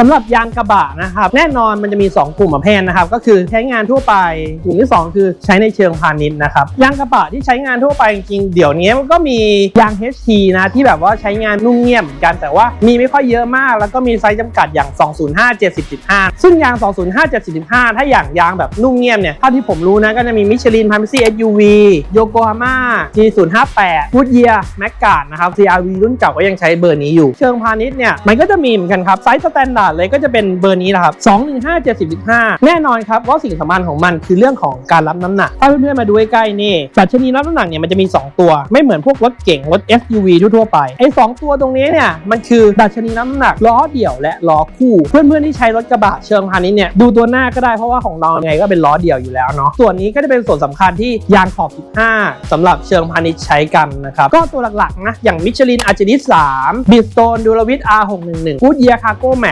สำหรับยางกระบะนะครับแน่นอนมันจะมี 2 กลุ่มประเภทนะครับก็คือใช้งานทั่วไปกลุ่มที่ 2 คือใช้ในเชิงพาณิชย์นะครับยางกระบะที่ใช้งานทั่วไปจริงๆเดี๋ยวนี้มันก็มียาง HT นะที่แบบว่าใช้งานนุ่มเงียบเหมือนกันแต่ว่ามีไม่ค่อยเยอะมาก แล้วก็มีไซส์จำกัดอย่าง 205 70.5 ซึ่งยาง 205 70.5 ถ้าอย่างยางแบบนุ่มเงียบเนี่ยเท่าที่ผมรู้นะก็จะมีมิชลินพา m ซี่ SUV โยโกฮาม่า G058 ฟูดเยียแมกกาดนะครับ CRV รุ่นเก่าก็ยังใช้เบอร์นี้อยู่ เชิงพาณิชย์เนี่ยมันก็จะมีเหมือนกันครับไซส์สแตนดาร์ดเลยก็จะเป็นเบอร์นี้นะครับ215 70แน่นอนครับว่าสิ่งสำคัญของมันคือเรื่องของการรับน้ำหนัก ถ้าเพื่อนๆมาดูใกล้ๆนี่ดัชนีรับน้ำหนักเนี่ยมันจะมี 2 ตัว ไม่เหมือนพวกรถเก่งรถ SUV ทั่วๆไปไอ้สองตัวตรงนี้เนี่ยมันคือดัชนีน้ำหนักล้อเดี่ยวและล้อคู่ เพื่อนๆที่ใช้รถกระบะเชิงพาณิชย์เนี่ยดูตัวหน้าก็ได้เพราะว่าของเราไงก็เป็นล้อเดี่ยวอยู่แล้วเนาะส่วนนี้ก็จะเป็นส่วนสำคัญที่ยางขอบ 15สำหรับเชิงพาณิชย์ใช้กันนะครับก็ตัวหลักๆนะอย่างมิชลินอาร์เจนิส3บิสโตนดูลวิท R611 กูดเยียคาโก้แม็